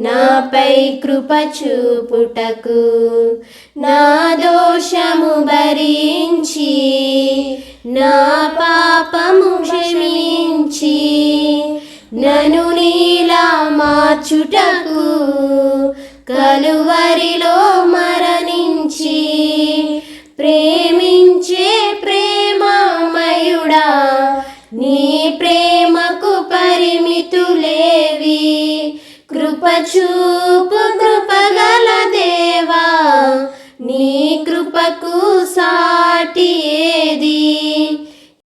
నాపై కృప చూపుటకు నా దోషము భరించి నా పాపము క్షమించి నను నీలా మార్చుటకు కలువరిలో మరణించి ప్రేమించే ప్రేమామయుడా చూపు కృపగల దేవా నీ కృపకు సాటి